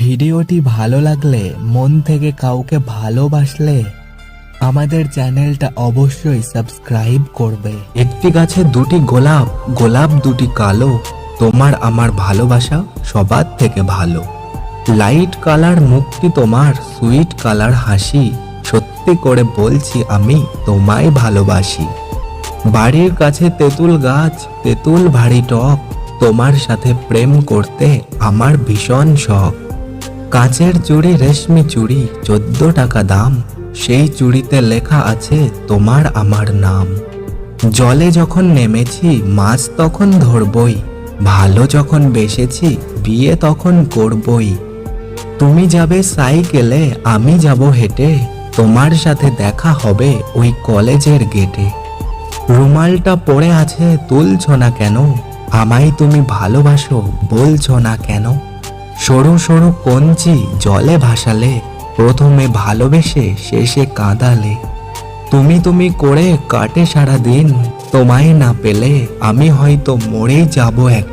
ভিডিওটি ভালো লাগলে, মন থেকে কাউকে ভালোবাসলে, আমাদের চ্যানেলটা অবশ্যই সাবস্ক্রাইব করবে। একটি গাছে দুটি গোলাপ গোলাপ দুটি কালো, তোমার আমার ভালোবাসা সবার থেকে ভালো। লাইট কালার মুক্তি তোমার, সুইট কালার হাসি, সত্যি করে বলছি আমি তোমায় ভালোবাসি। বাড়ির কাছে তেঁতুল গাছ, তেঁতুল ভারী টক, তোমার সাথে প্রেম করতে আমার ভীষণ শখ। কাঁচের চুড়ি রেশমি চুড়ি, চোদ্দ টাকা দাম। সেই চুড়িতে লেখা আছে, তোমার আমার নাম। জলে যখন নেমেছি, মাছ তখন ধরবই। ভালো যখন বেসেছি, বিয়ে তখন করবই। তুমি যাবে সাইকেলে, আমি যাব হেঁটে। তোমার সাথে দেখা হবে ওই কলেজের গেটে। রুমালটা পড়ে আছে, তুলছ না কেন? আমায় তুমি ভালোবাসো, বলছো না কেন? সরু সরু কঞ্চি জলে ভাসালে, প্রথমে ভালোবেসে শেষে কাঁদালে। তুমি তুমি করে কাটে সারা দিন তোমায় না পেলে আমি হয়তো মরেই যাব এক